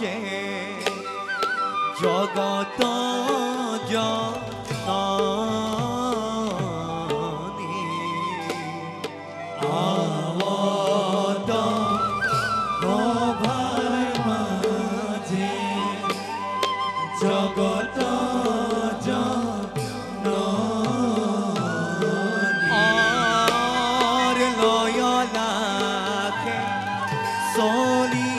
जय জগত জনানি আওয়াত গভার মাঝে জগত আর লয় লাখে সলি